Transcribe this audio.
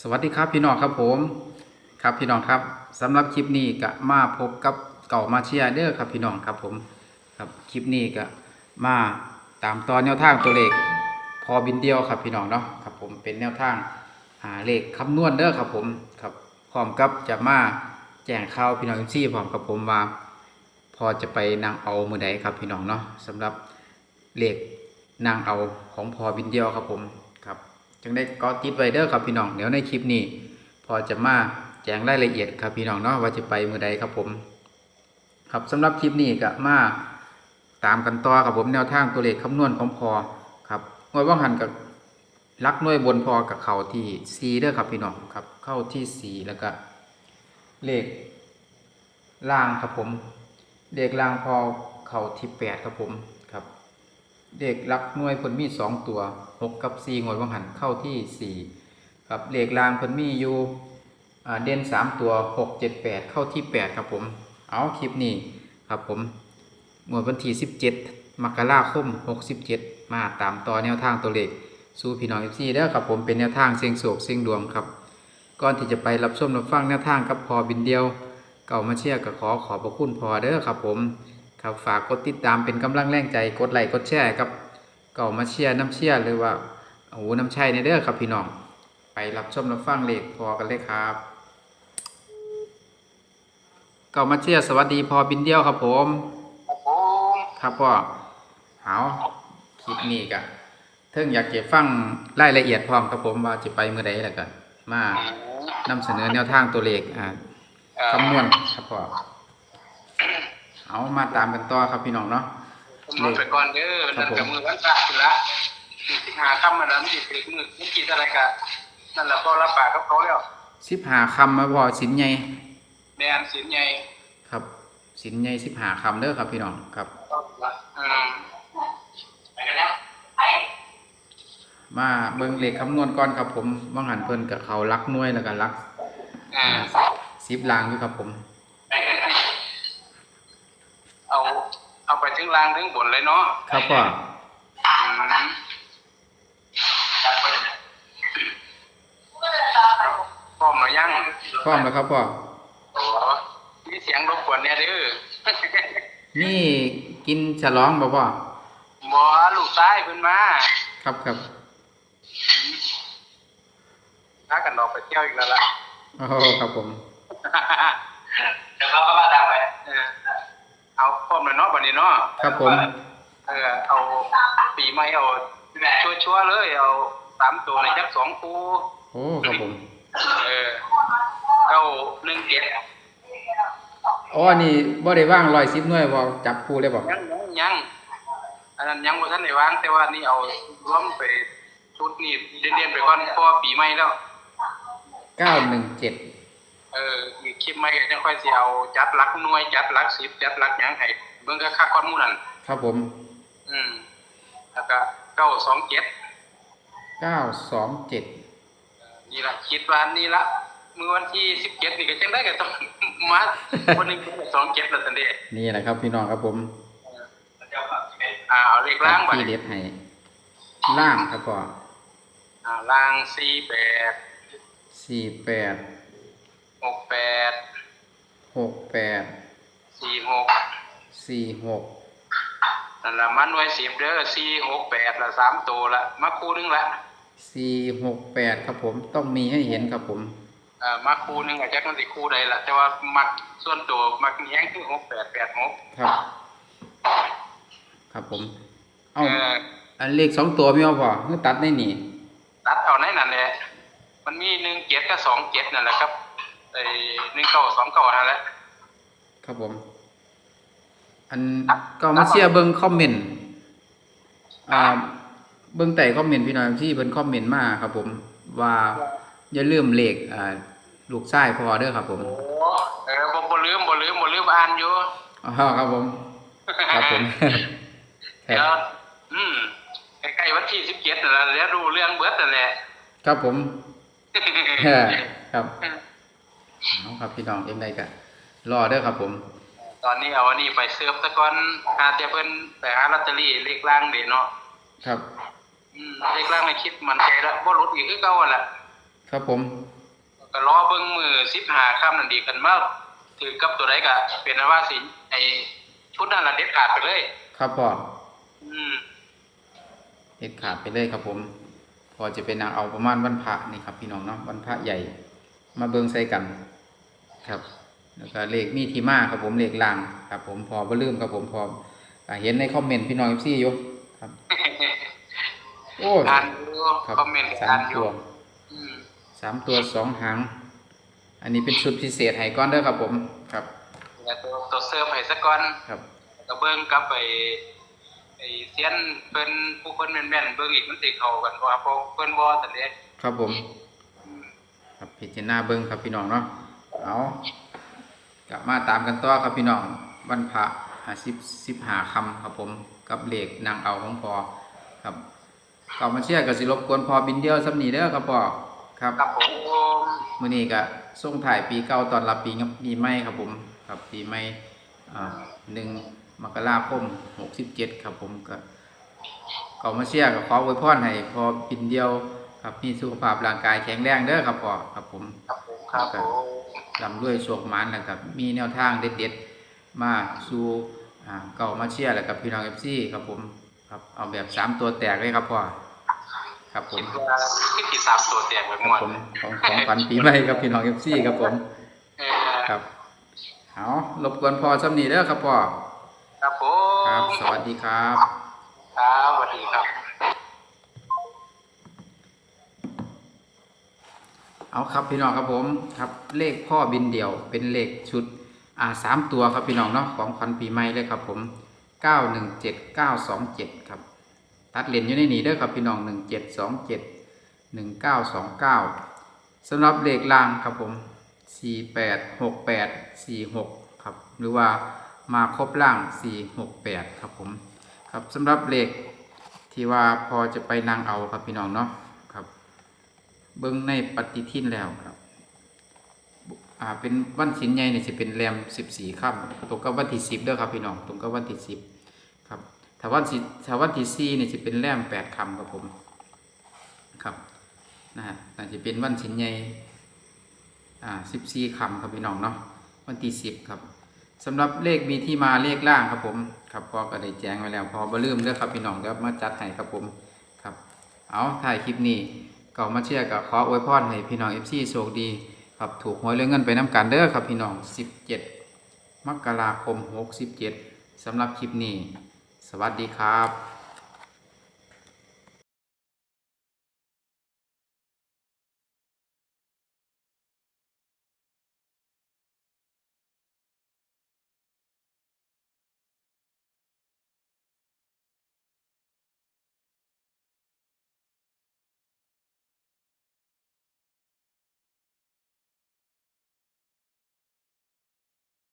สวัสดีครับพี่น้องครับผมครับพี่น้องครับสำหรับคลิปนี้ก็มาพบกับเก่ามาเชียร์เด้อครับพี่น้องครับผมครับคลิปนี้ก็มาตามตอนแนวทางตัวเลขพอบินเดียวครับพี่น้องเนาะครับผมเป็นแนวทางหาเลขคำนวณเด้อครับผมครับพร้อมกับจะมาแจ้งข่าวพี่น้องซี่พร้อมกับผมว่าพอจะไปนางเอามือใดครับพี่น้องเนาะสำหรับเลขนางเอาของพอบินเดียวครับผม จึงได้ก็ติดไว้เด้อครับพี่น้องเดี๋ยวในคลิปนี้ พอจะมาแจ้งรายละเอียดครับพี่น้องเนาะว่าจะไปมือใดครับผม ครับสำหรับคลิปนี้ก็มาตามกันต่อครับผมแนวทางตัวเลขคำนวณของพอครับงวดว่างหันกับลักหน่วยบนพอกับเข่าที่สีเด้อครับพี่น้องครับ เข้าที่สีแล้วก็เลขล่างครับผมเด็กลางพอเข่าที่แปดครับผม เด็กรักหน่วยเพิ่นมีสองตัวหกกับสี่งวดวังหันเข้าที่สี่ครับเลขลางเพิ่นมีอยู่เด่นสามตัวหกเจ็ดแปดเข้าที่แปดครับผม เอาคลิปนี้ครับผมงวดวันที่สิบเจ็ดมกราคมหกสิบเจ็ดมาตามต่อแนวทางตัวเลขสู่พี่น้องเอฟซีเด้อครับผมเป็นแนวทางเสียงโศกเสียงดวงครับก่อนที่จะไปรับชมรับฟังแนวทางกับพอบินเดียว เก่ามาเชียร์ก็ขอขอบพระคุณพอเด้อครับผม ครับฝากกดติดตามเป็นกำลังแรงใจกดไลค์กดแชร์ครับเก่ามาเชียร์น้ำเชียร์หรือว่าโอ้โหน้ำชัยในเด้อครับพี่น้อง ไปรับชมรับฟังเลขพอกันเลยครับเก่ามาเชียร์สวัสดีพอบินเดียวครับผม ครับพ่อเอาคลิปนี้ก็เทิงอยากเก็บฟังรายละเอียดพร้อมครับผมว่าจะไปเมื่อใดแล้วกันมานำเสนอแนวทางตัวเลขอ่าเอ่อคำนวณครับพ่อ เอามาตามกันต่อครับพี่น้องเนาะผมลดไปก่อนเด้อครันั่บนผมกับมือวันพระคุณละที่หาคำมาแล้วมันจิตมือมันจิตอะไรกะนั่นแหละก็รับปากกับเขาแล้วสิบหาคำมาพอสินใหญ่แมนสินใหญ่ครับ สินใหญ่สิบหาคำเด้อครับพี่น้องครับต้องละอืมไปกันแล้วมาเบิ่งเลขคำนวณก่อนครับผมว่างหันเพิ่นกับเขารักหน่วยแล้วก็รักอ่าสิบลางอยู่ครับผม ไปกันเอา เอาไปถึ งล่างถึงบนเลยเนาะครับพ่ออืมพร้อมหรือยังพร้อมแล้วครับพ่อโอ้มีเสียงรบกวนเนี่ยเด้อนี่กินฉลองบ่พ่อหมอลูกชายเพิ่นมาครับครับถ้ากันออกไปเที่ยวอีกแล้วล่ะโอ้โหครับผม เดี๋ยวเขาก็มาตามไป เออเอาพร้อเลยเนาะบัดนี้เนาะครับผม เออเอาปีใหม่เอาชัวร์ๆเลยเอาสามตัวในจักสองคู่โอ้ครับผม เออเก้าหนึ่งเจ็ดอ๋ออันนี้บ่ได้ว่างร้อยสิบหน่วยบ่จับคู่เลยบ่ยังยังยังอันนั้นยังบ่ทันได้วาง แต่ว่านี่เอารวมไปชุดนี้เรียนๆไปก่อนพราะว่าปีใหม่แล้วเก้าหนึ่งเจ็ดเออมีคลิปใหม่ก็จังค่อยสิเอาจัดหลักหน่วยจัดหลักสิบจัดหลักยังให้ เบิ่งก็คักก้อนหมู่นั่นครับผม อืมแล้วก็เก้าสองเจ็ดเก้าสองเจ็ดนี่ละคิดว่านี่ละเมื่อวันที่สิบเจ็ดนี่ก็จังได้ก็ต้องมาวันหนึงสองเจ็ดละสันเดย์นี่แหละครับพี่น้องครับผมอ่าเอาเลขล่างไปที่เด็ดให้ล่างครับพ่ออ่าล่างสี่แปดสี่แปดหกแปดหกแปดสี่หก สี่หกนั่นละมันไว้สิบเด้อสี่หกแปดละสามตัวละมาคู่หนึงละสี่หกแปดครับผมต้องมีให้เห็นครับผมอ่ามาคู่หนึงอาจจะต้องสิคู่ใดละแต่ว่ามักส่วนตัวมักแย้งคือหกแปดแปดหกครับ ครับผมเอเอาออันเลขสองตัวไม่เอาพอเมื่อตัดได้นี่ตัดเอาในนั้นแหละมันมีหนึ่งเจ็ดกับสองเจ็ดนั่นแหละครับไอ้หนึ่งเก้าสองเก้านั่นแหละครับผม อันครับก็มาเชียร์เบิ้งคอมเมนต์อ่าเบิ้งแต่คอมเมนต์พี่น้องที่เพิ่นคอมเมนต์มาครับ ผม ว่าอย่าลืมเลขอ่าลูกชายพอเด้อครับ ผมโอ้เออบ่บ่ลืมบ่ลืมบ่ลืมอ่านอยู่อ๋อครับผมครับผมคเดี๋ยรัวบอืมใกล้ๆวันที่สิบเจ็ดนั่นแหละเดี๋ยวรู้เรื่องเบิดนั่นแหละครับผมครับเอาครับพี่น้องเองได้กะรอเด้อครับผม ตอนนี้เอาอันนี้ไปเสิร์ฟซะก่อนหาแต่เพิ่นไปหาลอตเตอรี่เลขล่างเด้เนาะครับอืมเลขล่างในคิดมันใจแล้วบ่หลุดอีกคือเก่าหั่นล่ะครับผมก็รอเบิ่งมือสิบหาค่ำนั่นดีกันมาถือกับตัวใดก็เป็นอันว่าสิไอชุดนั้นละเด็ดขาดไปเลย ครับพ่ออืมเด็ดขาดไปเลยครับผมพอจะเป็นนางเอาประมาณวันพระนี่ครับ พี่น้องเนาะวันพระใหญ่ มาเบิ่งใส่กัน ครับ แล้วก็เลขมีที่มาครับผมเลขล่างครับผมพอบ่ลืมครับผมพออ่าเห็นในคอมเมนต์พี่น้อง FC อยู่ครับ โอ้ยอ่านดูครับคอมเมนต์สาอ่ามนอตัยู่วอืมสามตัวสองหางอันนี้เป็นชุดพิเศษให้ก้อนเด้อครับผมครับแล้วตัวตัวเสิร์ฟให้ซะก่อนครับก็เบิ่งกับไปไอเซียนเพิ่นผู้เพิ่นแม่นๆเบิ่งอีกมันสิเข้ากันบ่ครับเพราะเพิ่นบ่ซั่นเด้ครับผมอืมครับพิจารณาเบิ้งครับพี่น้องเนาะเอา กลับมาตามกันต่อครับพี่น้องวันพระหาสิบสิบหาคำครับผมกับเหล็กนางเอาของพอครับก่ามาเชื่อกับสิรบกวนพอบินเดียวสำนีเด้อครับพ่อครับครับผมมื้อนี้ก็ส่งถ่ายปีเก่าตอนรับปีงับปีใหม่ครับผมครับปีใหม่อ่าหนึ่งมกราคมหกสิบเจ็ดครับผมก็ก่ามาเชื่อกับขออวยพรให้พอบินเดียวครับมีสุขภาพร่างกายแข็งแรงเด้อครับพ่อครับผม ครับผมครับผมลำด้วยโชคหมันนะครับ มีแนวทางเด็ดๆ มาสู่อ่าเก่ามาเชียร์แหละกับพี่น้องเอฟซีครับผมครับเอาแบบสามตัวแตกเลยครับพ่อครับผคิมดว่าที่ที่สามตัวแตกไปคหรับมดผมของของขวัญปีใหม่ครับพี่น้องเอฟซีครับผมเออครับเอารบกวนพ่อสำนีเด้อครับพ่อครับผมครับสวัสดีครับครับสวัสดีครับ เอาครับพี่น้องครับผมครับเลขพ่อบินเดี่ยว เป็นเลขชุดอ่าสามตัวครับพี่น้องเนาะของขวัญปีใหม่เลยครับผมเก้าหนึ่งเจ็ดเก้าสองเจ็ดครับตัดเหรียญอยู่ในนี้เด้อครับพี่น้องหนึ่งเจ็ดสองเจ็ดหนึ่งเก้าสองเก้าสำหรับเลขล่างครับผมสี่แปดหกแปดสี่หกครับหรือว่ามาครบล่างสี่หกแปดครับผมครับสำหรับเลขที่ว่าพอจะไปนางเอาครับพี่น้องเนาะ เบิ้งในปฏิทินแล้วครับอ่าเป็นวันสินใหญ่เนี่ยจะเป็นแรมสิบสี่ค่ำตรงกับวันที่สิบเด้อครับพี่น้องตรงกับวันที่สิบครับถ้าวันสิถ้าวันที่สี่เนี่ยจะเป็นแรมแปดค่ำครับผมครับนะฮะน่าจะเป็นวันสินใหญ่อ่าสิบสี่ค่ำครับพี่น้องเนาะวันที่สิบครับสำหรับเลขมีที่มาเลขล่างครับผมครับพอก็ได้แจ้งไว้แล้วพอบ่ลืมเด้อครับพี่น้องเดี๋ยวมาจัดให้ครับผมครับเอาถ่ายคลิปนี้ ก็มาเชียร์กับขออวยพรให้พี่น้องเอฟซีโชคดี ครับถูกหวยเรื่องเงินไปน้ำกันเด้อครับพี่น้อง 17 มกราคม 67สำหรับคลิปนี้ สวัสดีครับ